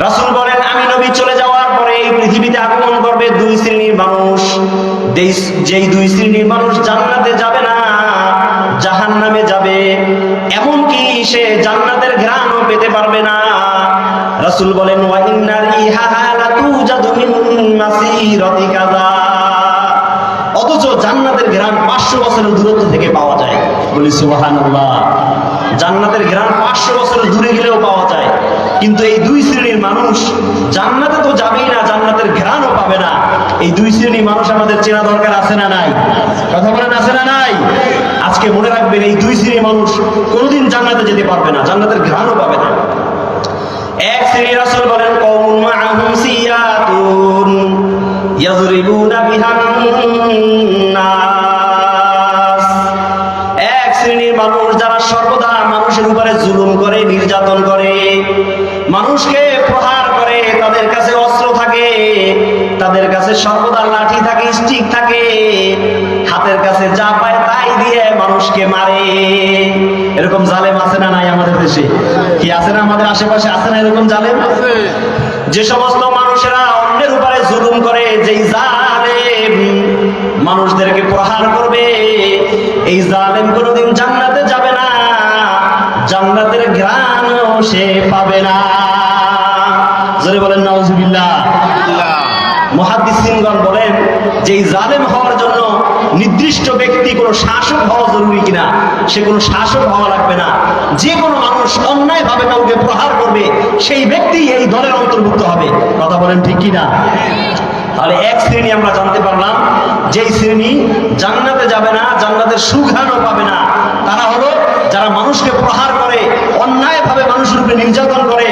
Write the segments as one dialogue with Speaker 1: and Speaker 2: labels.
Speaker 1: রাসূল বলেন, আমি নবী চলে যাওয়ার পরে এই পৃথিবীতে আগমন করবে দুই শ্রেণির মানুষ। যেই- দুই শ্রেণির মানুষ জান্নাতে যাবে না, জাহান্নামে যাবে। এমনকি সে জান্নাতের ঘ্রাণও পেতে পারবে না। রাসূল বলেন, ওয়া ইন্নার ইহাহা লাতুজাদু মিন মাসিরাতি কাযা। অথচ জান্নাতের ঘ্রাণ পাঁচশো বছরের দূরত্ব থেকে পাওয়া যায়। বলি সুবাহান জান্নাতের ঘ্রাণ পাঁচশো বছরের দূরে গেলেও পাওয়া যায়। কিন্তু এই দুই শ্রেণির মানুষ জান্নাতে তো যাবেই না, জান্নাতের ঘ্রাণও পাবে না। এই দুই শ্রেণির মানুষ আমাদের চেনা দরকার আছে না নাই? কথা বলেন, আছে না নাই? আজকে মনে রাখবেন, এই দুই শ্রেণির মানুষ কোনোদিন জান্নাতে যেতে পারবে না, জান্নাতের ঘ্রাণও পাবে না। এক শ্রেণির রাসূল বলেন এক শ্রেণির মানুষ যারা সর্বদা মানুষের উপরে জুলুম করে, নির্যাতন করে মানুষকে প্রহার করে তাদের কাছে অস্ত্র থাকে তাদের কাছে সর্বদা লাঠি থাকে স্টিক থাকে হাতের কাছে যা পায় তাই দিয়ে মানুষকে মারে। এরকম জালেম আছে না নাই আমাদের দেশে? কি আছে না আমাদের আশেপাশে? আছে না এরকম জালেম? যে সমস্ত মানুষেরা অন্যের উপরে জুলুম করে যেই জালেম মানুষদেরকে প্রহার করবে এই জালেম কোনোদিন জান্নাতে যাবে না। জান্নাতের ঘ্রাণও সে পাবে না। জোরে বলেন নাউজুবিল্লাহ। মহাদিসিনগণ বলেন যে জালেম হওয়ার জন্য নির্দিষ্ট ব্যক্তি কোনো শাসক হওয়া জরুরি কিনা সে কোনো শাসক হওয়া লাগবে না। যে কোনো মানুষ অন্যায়ভাবে কাউকে প্রহার করবে সেই ব্যক্তি এই দলের অন্তর্ভুক্ত হবে। কথা বলেন ঠিক কিনা? তাহলে এক শ্রেণি আমরা জানতে পারলাম যেই শ্রেণি জান্নাতে যাবে না জান্নাতের সুঘ্রাণও পাবে না। তারা হলো যারা মানুষকে প্রহার করে অন্যায়ভাবে মানুষের উপরে নির্যাতন করে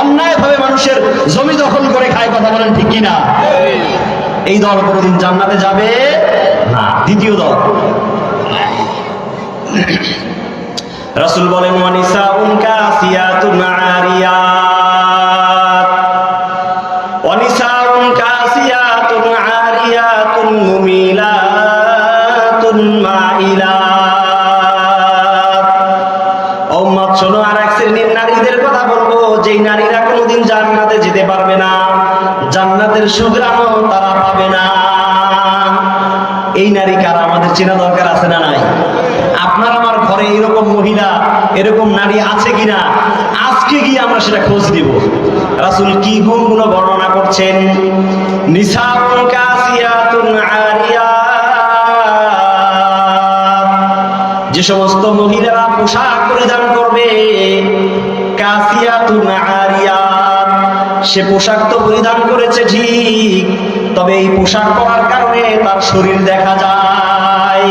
Speaker 1: অন্যায়ভাবে মানুষের জমি দখল করে খায় কথা বলেন ঠিক কিনা? এই দল কোনোদিন জান্নাতে যাবে? না। দ্বিতীয় দল। রসুল বলেন ওয়ানিসা উনকা সিয়াতুন আরিয়াত জান্নাতের সুগ্রামও তারা পাবে না। এই নারী কারা আমাদের চেনা দরকার আছে না নাই? আপনার আমার ঘরে এরকম মহিলা, এরকম নারী আছে কিনা? আজকে গিয়ে আমরা সেটা খোঁজ দিব রাসূল কি গুণগুলো বর্ণনা করছেন? যে সমস্ত মহিলারা পোশাক পরিধান করবে, কাসিয়াতুন আরিয়াত সে পোশাক তো পরিধান করেছে ঠিক, তবে এই পোশাক পরার কারণে তার শরীর দেখা যায়।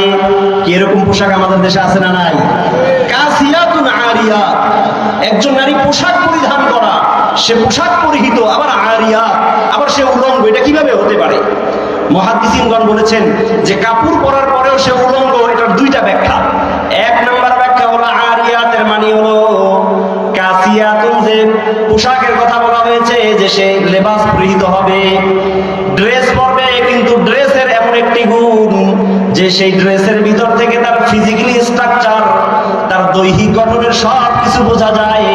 Speaker 1: কি এরকম পোশাক আমাদের দেশে আছে না নাই? একজন নারী পোশাক পরিধান করা, সে পোশাক পরিহিত, আবার আরিয়া, আবার সে উলঙ্গ, এটা কীভাবে হতে পারে? মহাদিসিনগণ বলেছেন যে কাপড় পরার পরেও সে উলঙ্গ, এটার দুইটা ব্যাখ্যা। এক নম্বর ব্যাখ্যা হলো আরিয়াতের মানে হলো কাসিয়াতুন যে পোশাকের কথা বলা হয়েছে যে সে লেবাস পরিহিত হবে। ড্রেস পরবে, কিন্তু ড্রেসের এমন একটি গুণ যে সেই ড্রেসের ভিতর থেকে তার ফিজিক্যালি স্ট্রাকচার তার দৈহিক গঠনের সব কিছু বোঝা যায়।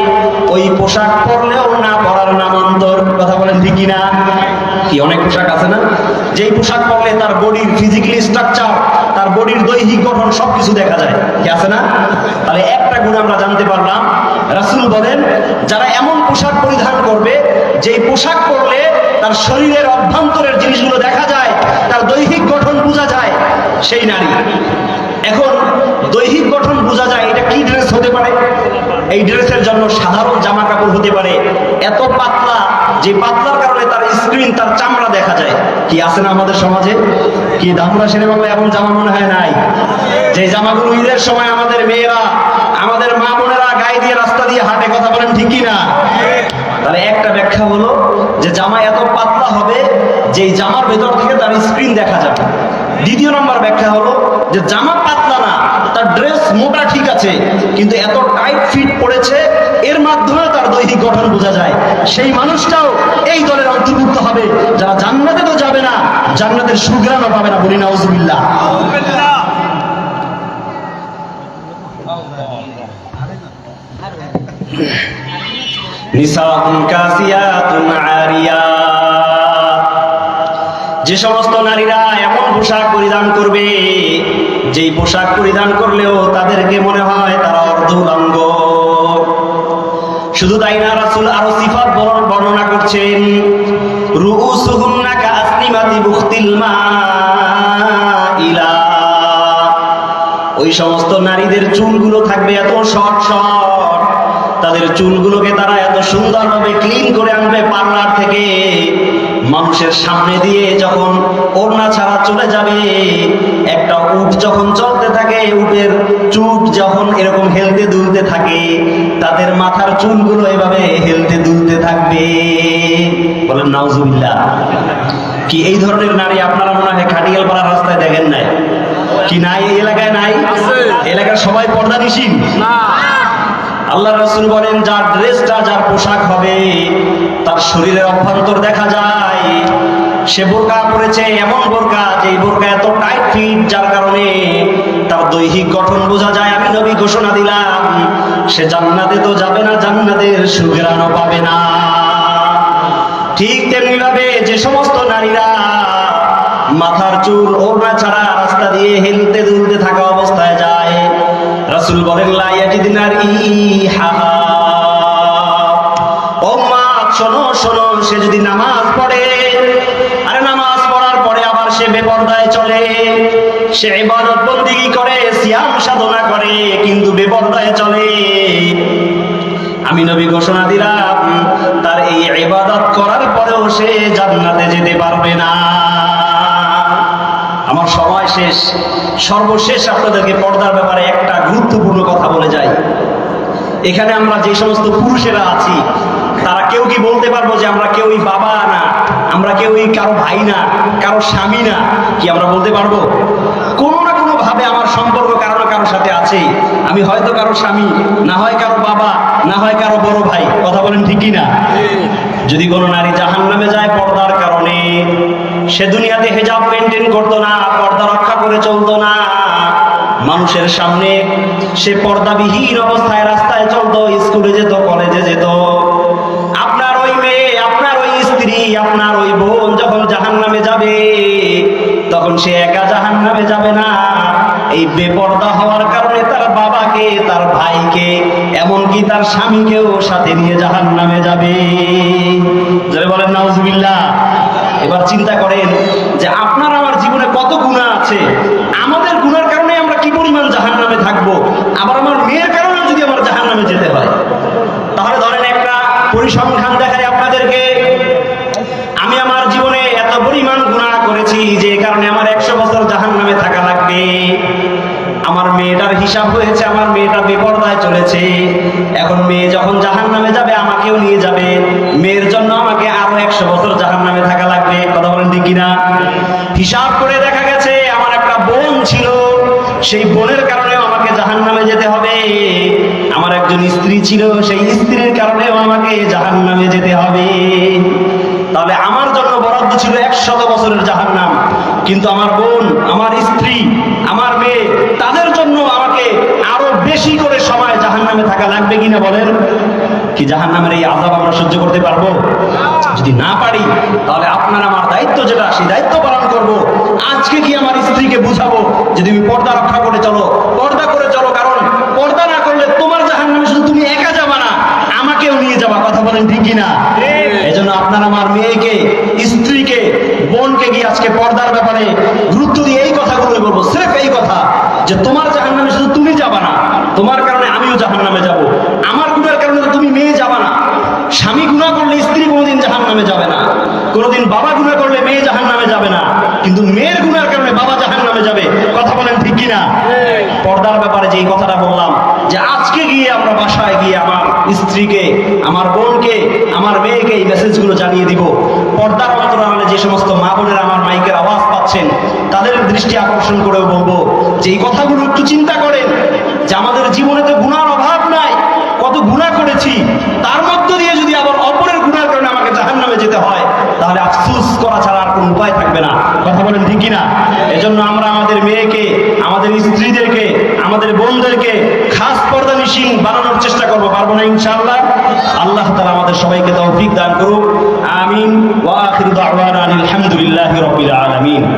Speaker 1: ওই পোশাক পরলেও না পরার নামান্তর, কথা বলেন ঠিকই না কি, অনেক পোশাক আছে না? যেই পোশাক পরলে তার বডির ফিজিক্যালি স্ট্রাকচার তার বডির দৈহিক গঠন সবকিছু দেখা যায়। কি আছে না? তাহলে একটা গুণ আমরা জানতে পারলাম, রাসূল বলেন, যারা এমন পোশাক পরিধান করবে, যেই পোশাক পরলে তার শরীরের অভ্যন্তরের জিনিসগুলো দেখা যায়, তার দৈহিক গঠন বোঝা যায়, সেই নারী। এখন দৈহিক গঠন বোঝা যায়, এটা কি ড্রেস হতে পারে? এই ড্রেসের জন্য সাধারণ জামা কাপড় হতে পারে। এত পাতলা, যে পাতলার কারণে তার স্ক্রিন চামড়া দেখা যায়। কি আছে না আমাদের সমাজে? কি দামরা সেরে বাংলায়? এমন জামা মনে হয় নাই। যে জামাগুলো ঈদের সময় আমাদের মেয়েরা, আমাদের মা বোনেরা গায়ে দিয়ে রাস্তা দিয়ে হাঁটে, কথা বলেন ঠিকই না? তাহলে একটা ব্যাখ্যা হলো যে জামা এত পাতলা হবে যে জামার ভেতর থেকে তার স্ক্রিন দেখা যাবে। দ্বিতীয় নম্বর ব্যাখ্যা হলো যে জামা পাতলা না, তার ড্রেস মোটা ঠিক আছে, কিন্তু এত টাইট ফিট পড়েছে, এর মাধ্যমে তার দৈহিক গঠন বোঝা যায়। সেই মানুষটাও এই দলের অন্তর্ভুক্ত হবে। যারা জান্নাতে তো যাবে না, জান্নাতের সুগ্রামও পাবে না বলি আরিয়াত যে সমস্ত নারীরা এমন পোশাক পরিধান করবে, যেই পোশাক পরিধান করলেও তাদেরকে মনে হয় তারা অর্ধুলাঙ্গ। শুধু তাই না রাসূল আরও সিফাত বর্ণ- বর্ণনা করছেন রুউসুহুন্না কাসনিমাতি বুখতিল মাইলা। ওই সমস্ত নারীদের চুলগুলো থাকবে এত শর্ট শর্ট। তাদের চুলগুলোকে তারা এত সুন্দরভাবে ক্লিন করে আনবে পার্লার থেকে। মানুষের সামনে দিয়ে যখন ওড়না ছাড়া চলে যাবে একটা উট যখন চলতে থাকে উটের চুট যখন এরকম হেলতে দুলতে থাকে তাদের মাথার চুলগুলো এভাবে হেলতে দুলতে থাকবে। বলেন নাউজুবিল্লাহ। কি এই ধরনের নারী আপনারা মনে হয় খাটিয়াল পাড়ার রাস্তায় দেখেন নাই? কি নাই এলাকায় নাই? এলাকার সবাই পর্দা নিশিন আল্লাহ রসুল বলেন যার ড্রেসটা যার পোশাক হবে তার শরীরের অভ্যন্তর দেখা যায়। সে বোরকা পরেছে, এমন বোরকা যে বোরকা এত টাইট ফিট যার কারণে তার দৈহিক গঠন বোঝা যায়, আমি নবী ঘোষণা দিলাম, সে জান্নাতে তো যাবে না, জান্নাতের সুগ্রাণও পাবে না। ঠিক তেমনি ভাবে যে সমস্ত নারীরা মাথার চুল, ওড়না ছাড়া রাস্তা দিয়ে হেলতে দুলতে থাকা অবস্থায় যায়, রাসূল বলেন, লা ইয়াজিদিনার ইহাহা। ও মা শোনো শোনো, সে যদি নামাজ পড়ে আরে নামাজ পড়ার পরে আবার সে বেপরদায় চলে। সে ইবাদত বন্দিগি করে? সিয়াম সাধনা করে, কিন্তু বেপরদায় চলে। আমি নবী ঘোষণা দিলাম, তার এই ইবাদত করার পরেও সে জান্নাতে যেতে পারবে না। আমার সময় শেষ। সর্বশেষ আপনাদেরকে পর্দার ব্যাপারে একটা গুরুত্বপূর্ণ কথা বলে যাই। এখানে আমরা যে সমস্ত পুরুষেরা আছি, তারা কেউ কি বলতে পারব যে আমরা কেউই বাবা না? আমরা কেউই কারও ভাই না, কারও স্বামী না, কি আমরা বলতে পারব? কোনো না কোনো ভাবে আমার সম্পর্ক কারও না কারোর সাথে আছে। আমি হয়তো কারও স্বামী, না হয় কারও বাবা, না হয় কারও বড় ভাই, কথা বলেন ঠিকই না? যদি কোনো নারী জাহান নামে যায় পর্দার কারণে, সে দুনিয়াতে হেজাব মেনটেন করতো না, পর্দা রক্ষা করে চলতো না। মানুষের সামনে সে পর্দাবিহীন অবস্থায় রাস্তায় চলতো, স্কুলে যেত, কলেজে যেত। আপনার ওই বোন যখন জাহান নামে যাবে, তখন সে একা জাহান নামে যাবে না। এই বেপর্দা হওয়ার কারণে তার বাবাকে, তার ভাইকে, এমনকি তার স্বামীকেও সাথে নিয়ে জাহান নামে যাবে। যারা বলেন, নাউজুবিল্লাহ। এবার চিন্তা করেন যে আপনার আমার জীবনে কত গুণা আছে। আমাদের গুণার কারণে আমরা কি পরিমাণ জাহান নামে থাকব? আবার আমার মেয়ের কারণে যদি আমার জাহান নামে যেতে হয়। তাহলে ধরেন একটা পরিসংখ্যান চলেছে এখন মেয়ে যখন জাহান নামে যাবে, আমাকেও নিয়ে যাবে। মেয়ের জন্য আমাকে আরও একশো বছর জাহান নামে থাকা লাগবে। কথা বলেন ঠিক কিনা? হিসাব করে দেখা গেছে, আমার একটা বোন ছিল। সেই বোনের কারণেও আমাকে জাহান নামে যেতে হবে। আমার একজন স্ত্রী ছিল, সেই স্ত্রীর কারণেও আমাকে জাহান নামে যেতে হবে। তাহলে আমার জন্য বরাদ্দ ছিল একশত বছরের জাহান নাম কিন্তু আমার বোন, আমার স্ত্রী, আমার মেয়ে, তাদের জন্য আমাকে আরও বেশি করে জাহান নামে থাকা লাগবে কিনা বলেন? কি জাহান নামের এই আজাব আমরা সহ্য করতে পারব? যদি না পারি, তাহলে আপনার আমার দায়িত্ব যেটা, সেই দায়িত্ব পালন করব। আজকে কি আমার স্ত্রীকে বুঝাবো যে তুমি পর্দা রক্ষা করে চলো? পর্দা করে চলো কারণ পর্দা না করলে তোমার জাহান নামে শুধু তুমি একা যাবা না, আমাকেও নিয়ে যাবা। কথা বলেন ঠিক কিনা? এই জন্য আপনার আমার মেয়েকে, স্ত্রীকে, বোনকে গিয়ে আজকে পর্দার ব্যাপারে গুরুত্ব দিয়ে এই কথাগুলো বলব। স্রেফ এই কথা যে তোমার জাহান নামে শুধু তুমি যাবা না, তোমার আমিও জাহান নামে যাব। আমার গুণের কারণে তো তুমি মেয়ে যাবা না। স্বামী গুণা করলে স্ত্রী কোনোদিন জাহান নামে যাবে না। কোনোদিন বাবা গুণা করলে মেয়ে জাহান নামে যাবে না। কিন্তু মেয়ের গুণার কারণে বাবা জাহান নামে যাবে। কথা বলেন ঠিক কিনা? পর্দার ব্যাপারে যে কথাটা বললাম, যে আজকে গিয়ে আমরা বাসায় গিয়ে আমার স্ত্রীকে, আমার বোনকে, আমার মেয়েকে এই মেসেজগুলো জানিয়ে দিব। পর্দার অন্তরালে যে সমস্ত মা বোনেরা আমার মাইকের আওয়াজ পাচ্ছেন, তাদের দৃষ্টি আকর্ষণ করেও বলব যে এই কথাগুলো একটু চিন্তা করেন। যে আমাদের জীবনে তো গুণার অভাব নাই, কত গুণা করেছি, তার মধ্য দিয়ে যদি আবার অপরের গুণার কারণে আমাকে জাহান নামে যেতে হয়, তাহলে আফসুস করা ছাড়া আর কোনো উপায় থাকবে না। কথা বলেন ঠিক না এজন্য আমরা আমাদের মেয়েকে, আমাদের স্ত্রীদেরকে, আমাদের বোনদেরকে খাস পর্দা মিশিং বানানোর চেষ্টা করব। পারব না ইনশাআল্লাহ? আল্লাহ তাআলা আমাদের সবাইকে তৌফিক দান করুক। আমিন। ওয়া রাব্বিল আলামিন।